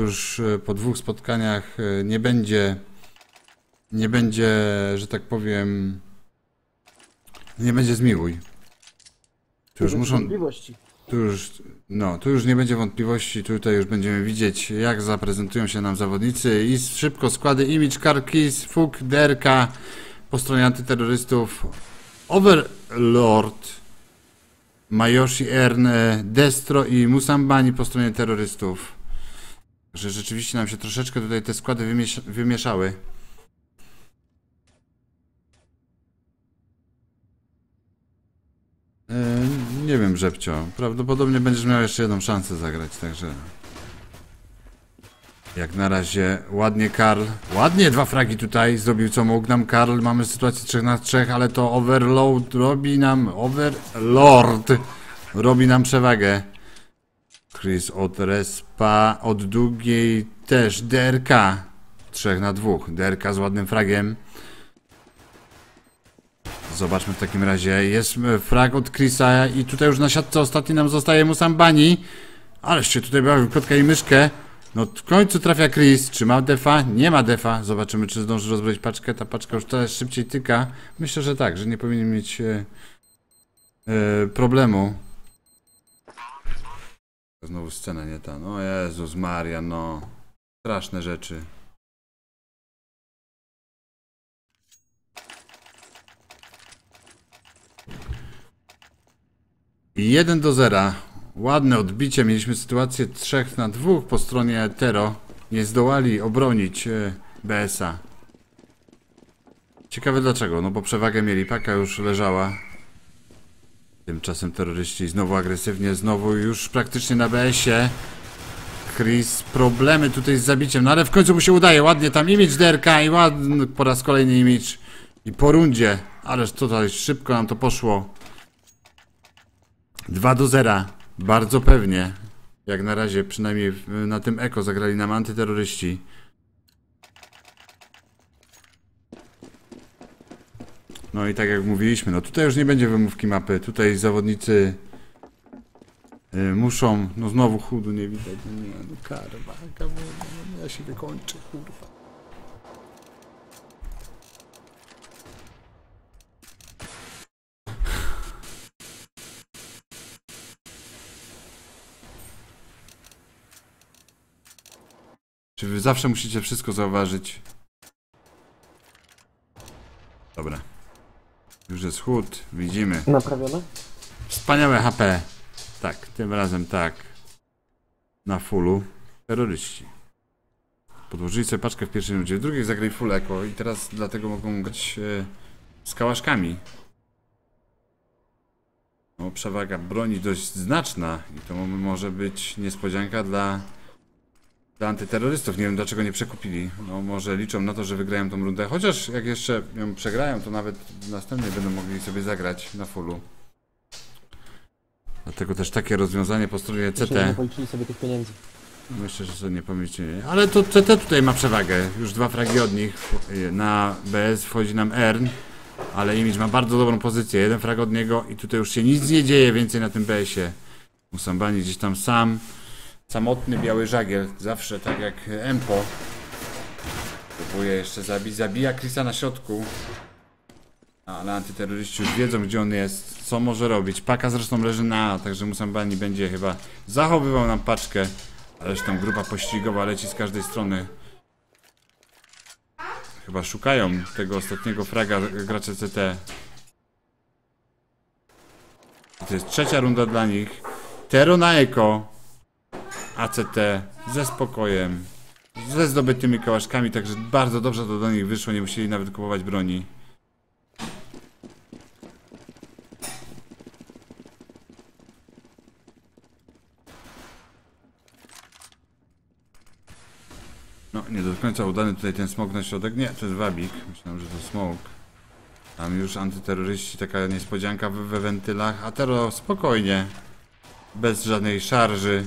już e, po dwóch spotkaniach e, nie będzie, nie będzie, że tak powiem, nie będzie zmiłuj. Tu już muszą, Wątpliwości. tu już, no, tu już nie będzie wątpliwości, tutaj już będziemy widzieć, jak zaprezentują się nam zawodnicy i szybko składy Image, Karkis, Fuk, DRK po stronie antyterrorystów, Overlord, Mayoshi Ern, e, Destro i Musambani po stronie terrorystów. Że rzeczywiście nam się troszeczkę tutaj te składy wymiesz wymieszały. E, nie wiem, Rzepcio. Prawdopodobnie będziesz miał jeszcze jedną szansę zagrać, także... Jak na razie ładnie Karl. Ładnie dwa fragi tutaj zrobił co mógł nam Karl. Mamy sytuację 3 na 3, ale to Overload robi nam... Overlord robi nam przewagę. Chris od respa, od długiej też DRK. 3 na 2. DRK z ładnym fragiem. Zobaczmy w takim razie. Jest e, frag od Chrisa i tutaj już na siatce ostatni nam zostaje Musambani. Ależ się tutaj bawił kotka i myszkę. No w końcu trafia Chris. Czy ma defa? Nie ma defa. Zobaczymy, czy zdąży rozbroić paczkę. Ta paczka już teraz szybciej tyka. Myślę, że tak, że nie powinien mieć e, e, problemu. Znowu scena nie ta. No Jezus Maria, no. Straszne rzeczy. I 1 do 0. Ładne odbicie. Mieliśmy sytuację 3 na 2 po stronie Etero. Nie zdołali obronić e, BS-a. Ciekawe dlaczego. No bo przewagę mieli. Paka już leżała. Tymczasem terroryści znowu agresywnie, znowu już praktycznie na BS-ie. Chris, problemy tutaj z zabiciem, no ale w końcu mu się udaje. Ładnie tam image DRK i ładny po raz kolejny image. I po rundzie. Ależ tutaj szybko nam to poszło. 2 do 0. Bardzo pewnie. Jak na razie, przynajmniej na tym eko zagrali nam antyterroryści. No i tak jak mówiliśmy, no tutaj już nie będzie wymówki mapy. Tutaj zawodnicy y, muszą, no znowu chudu nie widać. No nie, no no ja się wykończę, kurwa. Czy wy zawsze musicie wszystko zauważyć? Dobra. Już jest chód, widzimy. Naprawione? Wspaniałe HP. Tak, tym razem tak. Na fullu. Terroryści. Podłożyli sobie paczkę w pierwszej rundzie, w drugiej zagrali full echo i teraz dlatego mogą grać e, z kałaszkami. No, przewaga broni dość znaczna i to mo- może być niespodzianka dla, dla antyterrorystów. Nie wiem dlaczego nie przekupili. No może liczą na to, że wygrają tą rundę. Chociaż jak jeszcze ją przegrają, to nawet w następnej będą mogli sobie zagrać na fullu. Dlatego też takie rozwiązanie po stronie Myślę, że nie CT. policzyli sobie tych pieniędzy. Myślę, że sobie nie pomyśleli. Ale to CT tutaj ma przewagę. Już dwa fragi od nich. Na BS wchodzi nam Ern. Ale Image ma bardzo dobrą pozycję. Jeden frag od niego i tutaj już się nic nie dzieje więcej na tym BS-ie. Musambani gdzieś tam sam. Samotny biały żagiel. Zawsze tak jak Empo. Próbuje jeszcze zabić. Zabija Chrisa na środku. Ale antyterroryści już wiedzą gdzie on jest. Co może robić. Paka zresztą leży na A, także Musambani będzie chyba zachowywał nam paczkę. Ależ tam grupa pościgowa leci z każdej strony. Chyba szukają tego ostatniego fraga gracze CT. To jest trzecia runda dla nich. Tero na eko. ACT ze spokojem. Ze zdobytymi kałaszkami, także bardzo dobrze to do nich wyszło. Nie musieli nawet kupować broni. No, nie do końca udany tutaj ten smok na środek. Nie, to jest wabik. Myślałem, że to smok. Tam już antyterroryści, taka niespodzianka we, we wentylach. A tero spokojnie. Bez żadnej szarży.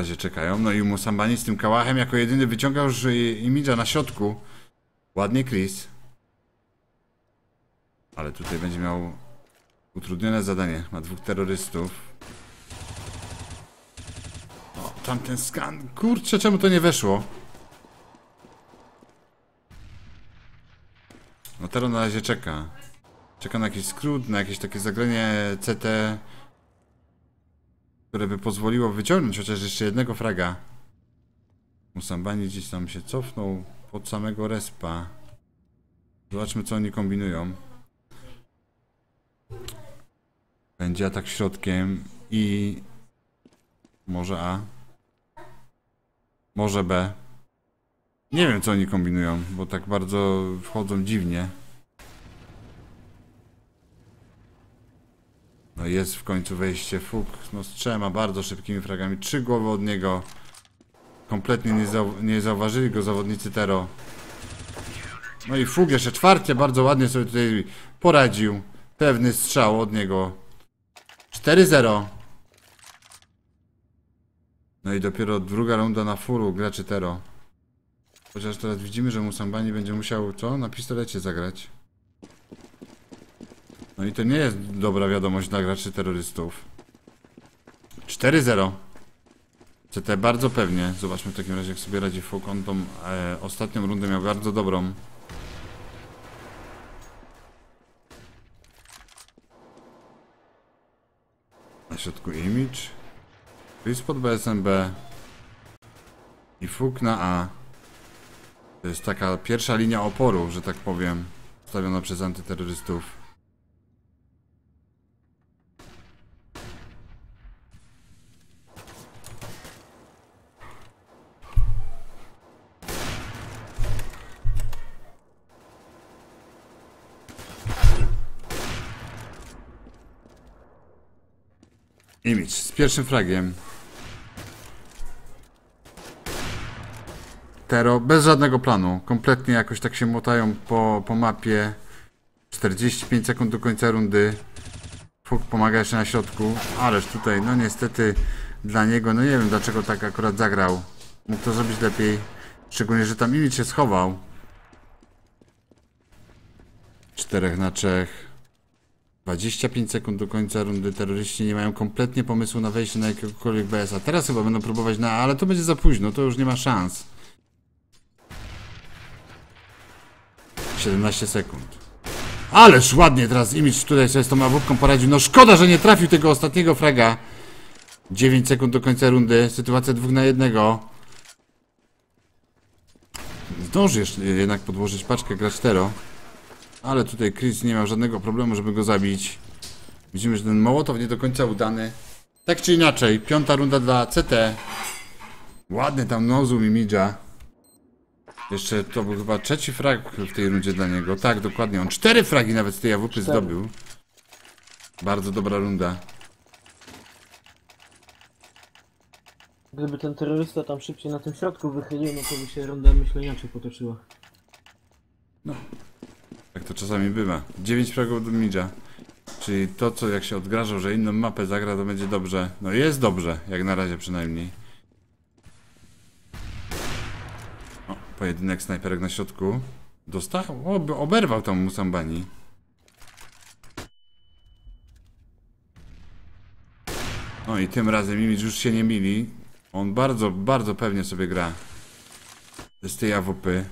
Razie czekają. No i Musambani z tym kałachem jako jedyny wyciągał już imidża na środku. Ładnie Chris. Ale tutaj będzie miał Utrudnione zadanie. Ma dwóch terrorystów. O, tamten skan. Kurczę, czemu to nie weszło? No teraz na razie czeka. Czeka na jakiś skrót, na jakieś takie zagranie CT, które by pozwoliło wyciągnąć chociaż jeszcze jednego fraga. Musambani gdzieś tam się cofnął pod samego respa. Zobaczmy co oni kombinują. Będzie atak środkiem i może A. Może B. Nie wiem co oni kombinują, bo tak bardzo wchodzą dziwnie. No jest w końcu wejście Fuk, no z trzema bardzo szybkimi fragami. Trzy głowy od niego. Kompletnie nie, zau nie zauważyli go zawodnicy Tero. No i Fug jeszcze czwarcie, bardzo ładnie sobie tutaj poradził. Pewny strzał od niego. 4-0. No i dopiero druga runda na fulu graczy Tero. Chociaż teraz widzimy, że Musambani będzie musiał co? Na pistolecie zagrać. No i to nie jest dobra wiadomość dla graczy terrorystów. 4-0. CT bardzo pewnie. Zobaczmy w takim razie, jak sobie radzi Fuk. On tą e, ostatnią rundę miał bardzo dobrą. Na środku image. Chris pod BSMB. I Fuk na A. To jest taka pierwsza linia oporu, że tak powiem. Stawiona przez antyterrorystów. Image z pierwszym fragiem. Tero bez żadnego planu. Kompletnie jakoś tak się motają po, po mapie. 45 sekund do końca rundy. Fuk pomaga jeszcze na środku. Ależ tutaj, no niestety dla niego, no nie wiem dlaczego tak akurat zagrał. Mógł to zrobić lepiej. Szczególnie, że tam Image się schował. Czterech na trzech. 25 sekund do końca rundy. Terroryści nie mają kompletnie pomysłu na wejście na jakiegokolwiek BS. A teraz chyba będą próbować na. Ale to będzie za późno, to już nie ma szans. 17 sekund. Ależ ładnie teraz Image tutaj sobie z tą awupką poradził. No szkoda, że nie trafił tego ostatniego fraga. 9 sekund do końca rundy. Sytuacja dwóch na jednego. Zdąży jeszcze jednak podłożyć paczkę grać 4. Ale tutaj Chris nie miał żadnego problemu, żeby go zabić. Widzimy, że ten Mołotow nie do końca udany. Tak czy inaczej, piąta runda dla CT. Ładny tam nozu Mimidża. Jeszcze to był chyba trzeci frag w tej rundzie dla niego. Tak, dokładnie. On cztery fragi nawet z tej AWP zdobył. Bardzo dobra runda. Gdyby ten terrorysta tam szybciej na tym środku wychylił, no to by się runda myślę inaczej potoczyła. Tak to czasami bywa. 9 fragów do Midża. Czyli to, co jak się odgrażał, że inną mapę zagra, to będzie dobrze. No jest dobrze, jak na razie przynajmniej. O, pojedynek snajperek na środku. Dostał? O, oberwał tam Musambani. No i tym razem Image już się nie mili. On bardzo, bardzo pewnie sobie gra. Z tej AWP.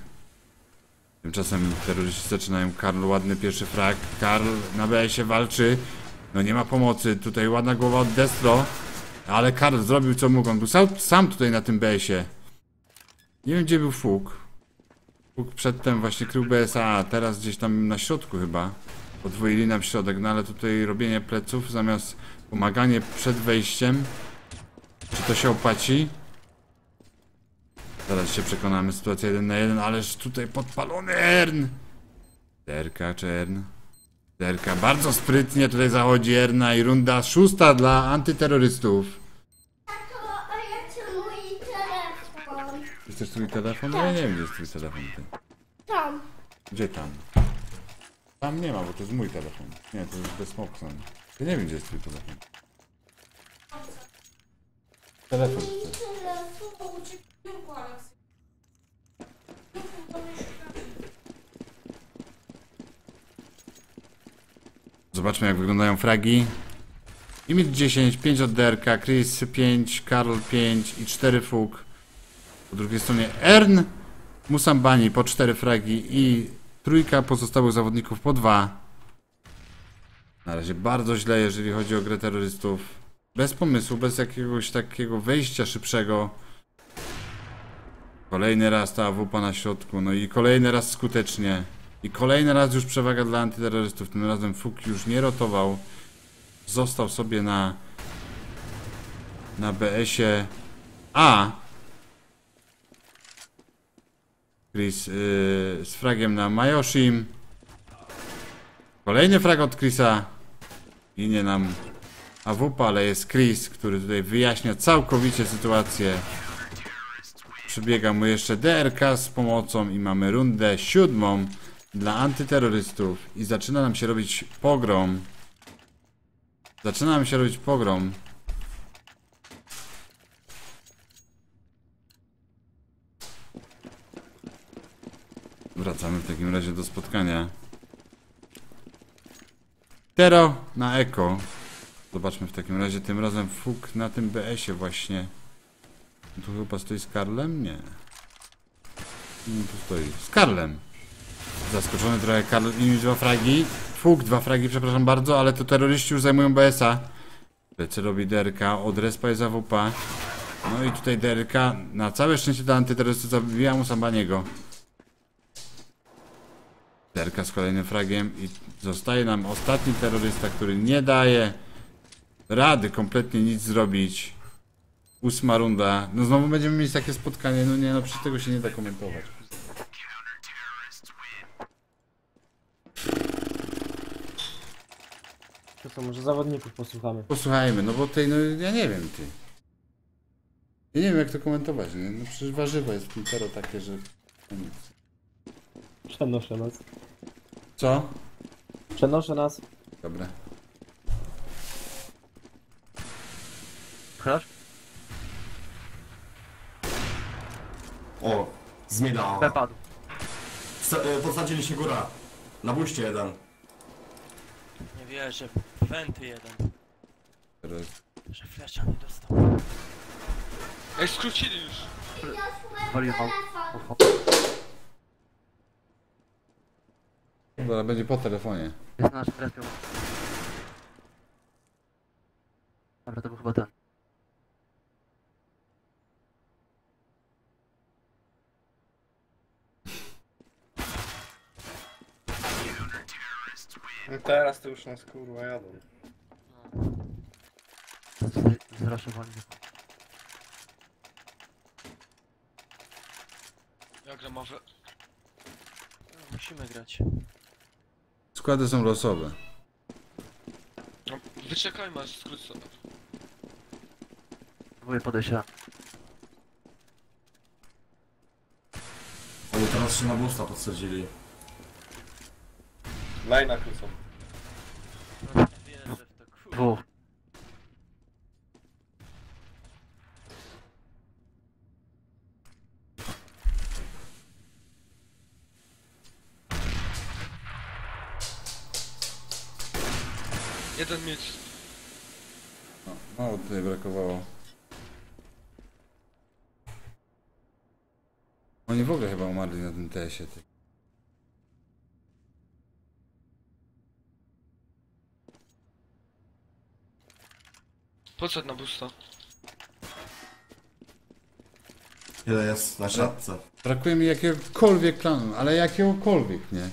Tymczasem terroryści zaczynają. Karl ładny pierwszy frag. Karl na BS-ie walczy. No nie ma pomocy. Tutaj ładna głowa od Destro. Ale Karl zrobił co mógł. On był sam, sam tutaj na tym BS-ie. Nie wiem gdzie był Fuk. Fuk przedtem właśnie krył BSA, teraz gdzieś tam na środku chyba. Podwoili nam środek, no ale tutaj robienie pleców zamiast pomaganie przed wejściem. Czy to się opłaci? Zaraz się przekonamy, sytuacja 1 na 1, ależ tutaj podpalony Ern! Derka czy Ern? Derka, bardzo sprytnie tutaj zachodzi Erna i runda szósta dla antyterrorystów. Tato, a ja chcę mój telefon. Też twój telefon? No ja nie wiem, gdzie jest twój telefon. Ty. Tam. Gdzie tam? Tam nie ma, bo to jest mój telefon. Nie, to jest bez Smokeson. Ja nie wiem, gdzie jest twój telefon. Telefon. Ty. Zobaczmy jak wyglądają fragi. Imit 10, 5 od Derka, Chris 5, Karol 5 i 4 fuk. Po drugiej stronie Ern, Musambani po 4 fragi i trójka pozostałych zawodników po 2. Na razie bardzo źle, jeżeli chodzi o grę terrorystów. Bez pomysłu, bez jakiegoś takiego wejścia szybszego. Kolejny raz ta AWP na środku, no i kolejny raz skutecznie. I kolejny raz już przewaga dla antyterrorystów. Tym razem Fuk już nie rotował. Został sobie na na BS-ie A. Chris yy, z fragiem na Majoshim. Kolejny frag od Chrisa. Ginie nam AWP, ale jest Chris, który tutaj wyjaśnia całkowicie sytuację. Przybiega mu jeszcze DRK z pomocą i mamy rundę siódmą dla antyterrorystów i zaczyna nam się robić pogrom. Zaczyna nam się robić pogrom. Wracamy w takim razie do spotkania. Tero na Eko. Zobaczmy w takim razie tym razem Fuk na tym BS-ie właśnie. Tu chyba stoi z Karlem? Nie. Nie, tu stoi. Z Karlem. Zaskoczony trochę Karl i dwa fragi. Fuk, dwa fragi, przepraszam bardzo, ale to terroryści już zajmują BS-a. PC robi DRK, od respa jest AWP. No i tutaj DRK, na całe szczęście dla antyterrorystów zabija mu Sambaniego. DRK z kolejnym fragiem i zostaje nam ostatni terrorysta, który nie daje rady kompletnie nic zrobić. Ósma runda. No znowu będziemy mieć takie spotkanie, no nie no, przecież tego się nie da komentować. To co, może zawodników posłuchamy. Posłuchajmy, no bo tej, no ja nie wiem, ty. Ja nie wiem jak to komentować, nie? No przecież warzywo jest w tym tero takie, że... no nic. Przenoszę nas. Co? Przenoszę nas. Dobra. Pchasz? O, zmiana. B padł. Wsta- e, Podsadzili się góra. Na buście jeden. Nie wierzę, wenty jeden, Teraz... że flesza nie dostał. Ej, skrócili już. Walił mam. Dobra, będzie po telefonie. Jest nasz trafił. Dobra, to był chyba ten. Teraz to już nas kurwa jadą. Zraszowali mnie. Ja gram może. No, musimy grać. Składy są losowe. No, wyczekajmy aż skrócę. Próbuję podejść ja. Oni teraz się na busta podsadzili. Lajna krócą. No, nie wierzę w to, kurwa. Dwóch. Jeden mieć. No, mało tutaj brakowało. Oni w ogóle chyba umarli na tym TS-ie. Ty. Podsadź na busta. Ile jest na siatce? Brakuje mi jakiegokolwiek planu, ale jakiegokolwiek, nie?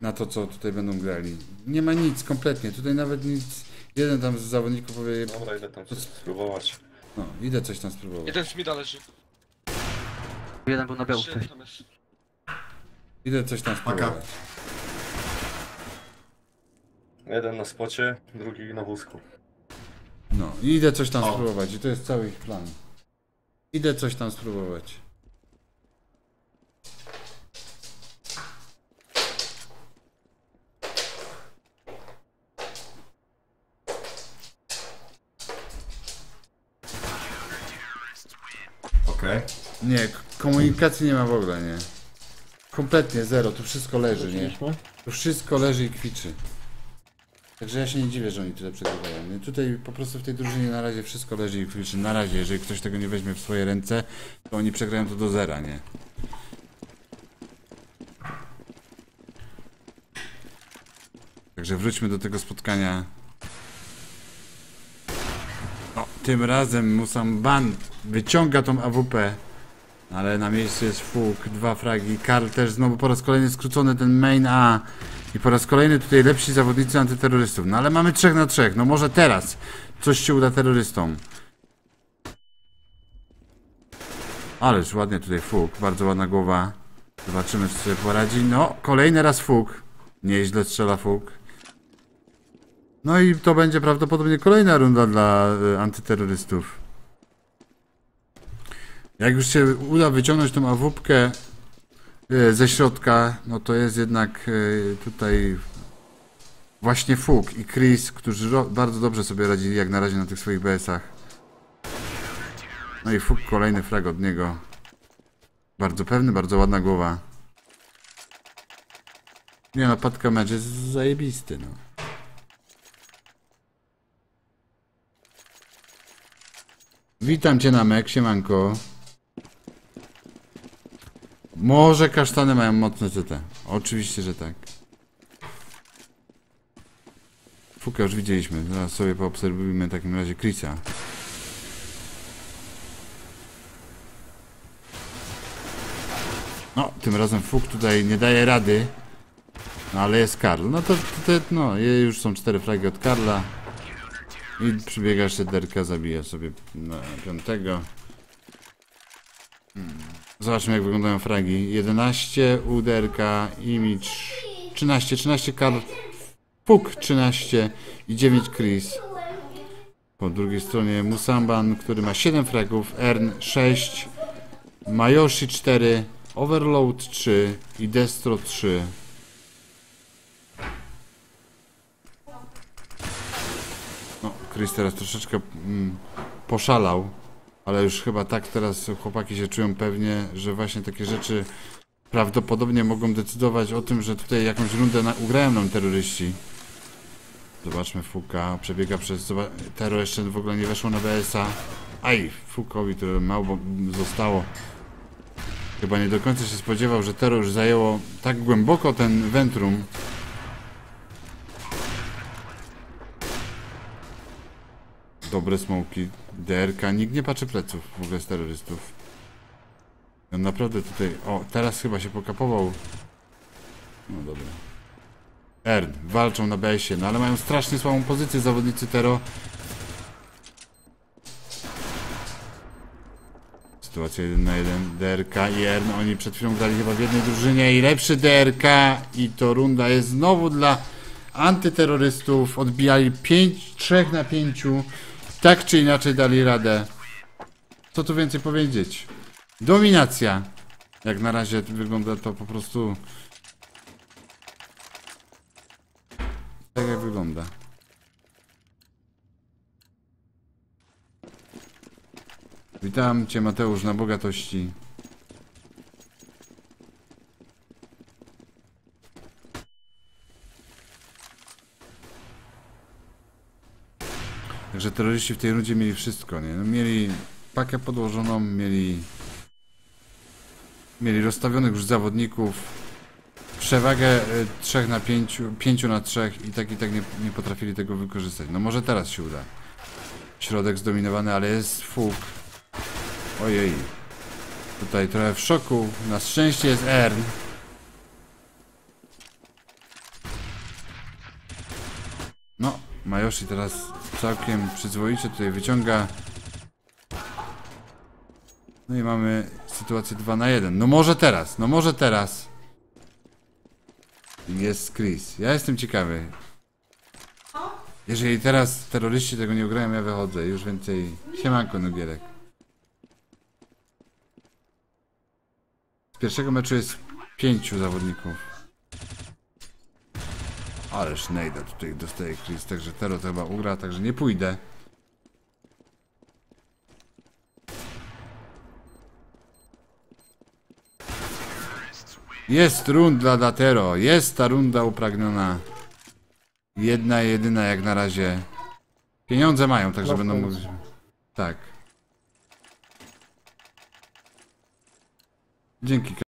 Na to, co tutaj będą grali. Nie ma nic kompletnie. Tutaj nawet nic. Jeden tam z zawodników powie, Dobra, idę tam coś spróbować. no, idę coś tam spróbować. Jeden z mida leży. Jeden był na Trzy jest. Idę coś tam spróbować. Jeden na spocie, drugi na wózku. No, idę coś tam O. spróbować i to jest cały ich plan. Idę coś tam spróbować. Okej. Nie, komunikacji nie ma w ogóle, nie. Kompletnie zero, tu wszystko leży, nie. Tu wszystko leży i kwiczy. Także ja się nie dziwię, że oni tyle przegrywają. nie? Tutaj po prostu w tej drużynie na razie wszystko leży i kliczy. Na razie, jeżeli ktoś tego nie weźmie w swoje ręce, to oni przegrają to do zera, nie? Także wróćmy do tego spotkania. O, tym razem Musamban wyciąga tą AWP. Ale na miejscu jest Fuk, dwa fragi. Karl też znowu po raz kolejny skrócony ten main A. I po raz kolejny tutaj lepsi zawodnicy antyterrorystów. No ale mamy trzech na trzech. No może teraz coś się uda terrorystom. Ależ ładnie tutaj Fuk, bardzo ładna głowa. Zobaczymy, czy sobie poradzi. No, kolejny raz Fuk. Nieźle strzela Fuk. No i to będzie prawdopodobnie kolejna runda dla y, antyterrorystów. Jak już się uda wyciągnąć tą awupkę y, ze środka, no to jest jednak y, tutaj właśnie Fuk i Chris, którzy bardzo dobrze sobie radzili jak na razie na tych swoich BS-ach. No i Fuk kolejny frag od niego. Bardzo pewny, bardzo ładna głowa. Nie no, Patka mecz jest zajebisty, no. Witam cię Namek, siemanko. Może kasztany mają mocne CT. Oczywiście, że tak. Fuka już widzieliśmy. Zaraz sobie poobserwujmy w takim razie Chrisa. No, tym razem Fuk tutaj nie daje rady. No, ale jest Karl. No to, to, to no, już są cztery flagi od Karla. I przybiega jeszcze Derka, zabija sobie na piątego. Zobaczmy jak wyglądają fragi. 11 u Derka, Image 13, 13 Karl, Puk 13 i 9 Chris. Po drugiej stronie Musamban, który ma 7 fragów, Ern 6, Mayoshi 4, Overload 3 i Destro 3. No, Chris teraz troszeczkę mm, poszalał, ale już chyba tak teraz chłopaki się czują pewnie, że właśnie takie rzeczy prawdopodobnie mogą decydować o tym, że tutaj jakąś rundę na, ugrają nam terroryści. Zobaczmy Fuka, przebiega przez... Zoba Tero jeszcze w ogóle nie weszło na BS-a. Aj, Fukowi to mało zostało. Chyba nie do końca się spodziewał, że Tero już zajęło tak głęboko ten Ventrum. Dobre smoki. DRK. Nikt nie patrzy pleców w ogóle z terrorystów. Naprawdę tutaj... O, teraz chyba się pokapował. No dobra. Ern. Walczą na BS-ie, no ale mają strasznie słabą pozycję zawodnicy Tero. Sytuacja 1 na 1. DRK i Ern. Oni przed chwilą grali chyba w jednej drużynie i lepszy DRK. I to runda jest znowu dla antyterrorystów. Odbijali 5, 3 na 5. Tak czy inaczej dali radę. Co tu więcej powiedzieć? Dominacja. Jak na razie wygląda to po prostu. Tak jak wygląda. Witam Cię Mateusz na bogatości. Także terroryści w tej rundzie mieli wszystko, nie? No, mieli pakę podłożoną, mieli mieli rozstawionych już zawodników, przewagę 3 na 5, 5 na 3 i tak i tak nie, nie potrafili tego wykorzystać. No może teraz się uda. Środek zdominowany, ale jest fuk. Ojej. Tutaj trochę w szoku. Na szczęście jest Ern. No, Majoshi teraz całkiem przyzwoicie tutaj wyciąga. No i mamy sytuację 2 na 1. No może teraz, no może teraz. Jest Chris. Ja jestem ciekawy. Jeżeli teraz terroryści tego nie ugrają, ja wychodzę. Już więcej. Siemanko, Nugielek. Z pierwszego meczu jest pięciu zawodników. Ale Schneider tutaj dostaje Chris, także Tero to chyba ugra, także nie pójdę. Jest runda dla Tero, jest ta runda upragniona. Jedna jedyna jak na razie. Pieniądze mają, także No będą mówić. Tak. Dzięki.